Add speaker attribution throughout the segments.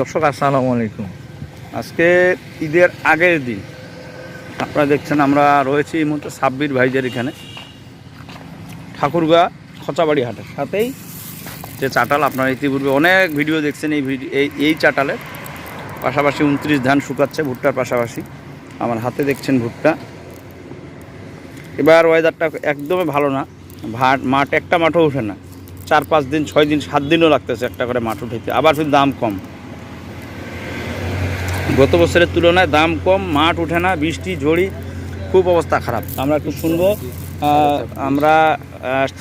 Speaker 1: দর্শক, আসসালামু আলাইকুম। আজকে ঈদের আগের দিন। আপনারা দেখছেন, আমরা রয়েছি এই মুহূর্তে সাব্বির ভাইদের এখানে। ঠাকুরগা খচাবাড়ি হাটের সাথেই যে চাটাল, আপনারা ইতিপূর্বে অনেক ভিডিও দেখছেন এই এই এই চাটালের। পাশাপাশি উনত্রিশ ধান শুকাচ্ছে ভুট্টার পাশাপাশি। আমার হাতে দেখছেন ভুট্টা। এবার ওয়েদারটা একদমই ভালো না। ভাট, মাঠ, একটা মাঠও ওঠে না। চার পাঁচ দিন, ছয় দিন, সাত দিনও লাগতেছে একটা করে মাঠ উঠাইতে আবার শুধু দাম কম। গত বছরের তুলনায় দাম কম মাঠ ওঠে না বৃষ্টি ঝড়ি খুব অবস্থা খারাপ। আমরা একটু শুনব আমরা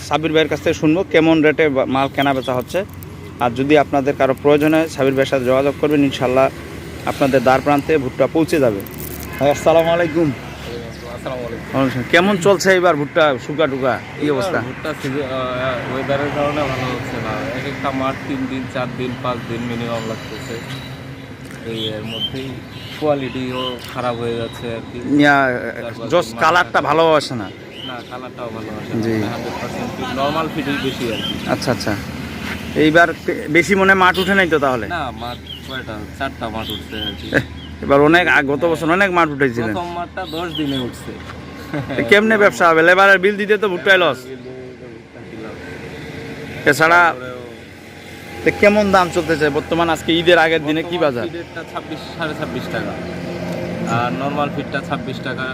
Speaker 1: সাবির ভাইয়ের কাছ থেকে শুনব কেমন রেটে মাল কেনা বেচা হচ্ছে। আর যদি আপনাদের কারও প্রয়োজন হয় সাবির ভাইয়ের সাথে যোগাযোগ করবেন ইনশাল্লাহ আপনাদের দ্বার প্রান্তে ভুট্টা পৌঁছে যাবে। ভাই আসসালামু আলাইকুম। কেমন চলছে এবার ভুট্টা শুকা টুকা কি অবস্থা?
Speaker 2: ভুট্টা ওয়েদারের কারণে ভালো হচ্ছে না। এক একটা মাঠ তিন দিন চার দিন পাঁচ দিন মিনিমাম লাগতেছে। এর মধ্যেই কোয়ালিটিও খারাপ হয়ে যাচ্ছে আর কি।
Speaker 1: জস কালারটা ভালো আসে না?
Speaker 2: না কালারটাও ভালো আসে
Speaker 1: জি।
Speaker 2: নর্মাল ফিডই বেশি আর কি।
Speaker 1: আচ্ছা আচ্ছা। এইবার বেশি মনে মাঠ উঠে নাই তো তাহলে?
Speaker 2: না মাঠ কয়টা? চারটা মাঠ উঠছে আর কি।
Speaker 1: এবার অনেক গত বছর অনেক মাঠ উঠেছিলেন।
Speaker 2: প্রথম মাঠটা দশ দিনে উঠছে।
Speaker 1: কেমনে ব্যবসা হবে? লেবারের বিল দিতে তো ভুট্টায় লস এছাড়া তো কেমন দাম চলতেছে? বর্তমান আজকে ঈদের আগের দিনে কি বাজার?
Speaker 2: ফিডেরটা ছাব্বিশ সাড়ে ছাব্বিশ টাকা। আর নর্মাল ফিডটা ছাব্বিশ টাকা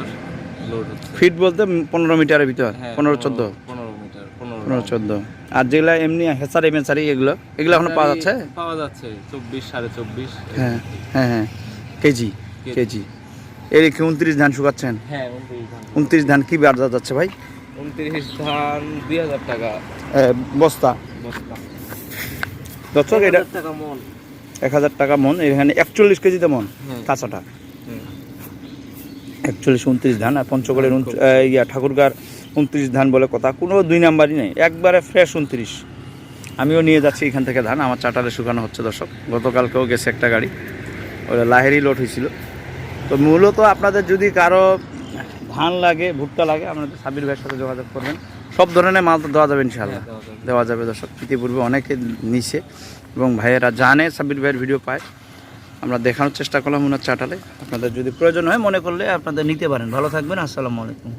Speaker 2: লোড হচ্ছে।
Speaker 1: ফিট বলতে পনেরো মিটারের ভিতর
Speaker 2: হ্যাঁ,
Speaker 1: পনেরো চোদ্দ।
Speaker 2: পনেরো মিটার পনেরো
Speaker 1: চোদ্দ। আর যেগুলা এমনি হেসারি মেসারি এগুলো এগুলো এখনও পাওয়া যাচ্ছে?
Speaker 2: পাওয়া যাচ্ছে চব্বিশ সাড়ে চব্বিশ।
Speaker 1: হ্যাঁ হ্যাঁ হ্যাঁ। KG KG. এর কি উনত্রিশ ধান শুকাচ্ছেন?
Speaker 2: হ্যাঁ উনত্রিশ ধান।
Speaker 1: কি বাজার যাচ্ছে ভাই?
Speaker 2: উনত্রিশ ধান দুই হাজার টাকা।
Speaker 1: বস্তা।
Speaker 2: বস্তা।
Speaker 1: দর্শক এটা
Speaker 2: মন।
Speaker 1: এক হাজার টাকা মন এখানে একচল্লিশ কেজিতে মন
Speaker 2: হুম।
Speaker 1: কাঁচাটা। একচল্লিশ উনত্রিশ ধান আর পঞ্চগড়ের ইয়া ঠাকুরগার উনত্রিশ ধান বলে কথা কোনো দুই নাম্বারই নেই একবারে ফ্রেশ উনত্রিশ। আমিও নিয়ে যাচ্ছি এখান থেকে ধান আমার চাটালে শুকানো হচ্ছে দর্শক গতকালকেও গেছে একটা গাড়ি ওটা লাহেরি লোড হয়েছিল। তো মূলত আপনাদের যদি কারও ধান লাগে ভুট্টা লাগে আপনাদের সাবির ভাইয়ের সাথে যোগাযোগ করবেন। সব ধরনের মাল তো দেওয়া যাবে ইনশাল্লাহ
Speaker 2: হ্যাঁ, দেওয়া যাবে।
Speaker 1: দেওয়া যাবে দর্শক। ইতিপূর্বে অনেকে নিছে এবং ভাইয়েরা জানে সাবির ভাইয়ের ভিডিও পায়। আমরা দেখানোর চেষ্টা করলাম ওনার চাটালে। আপনাদের যদি প্রয়োজন হয় মনে করলে আপনাদের নিতে পারেন। ভালো থাকবেন আসসালামু আলাইকুম।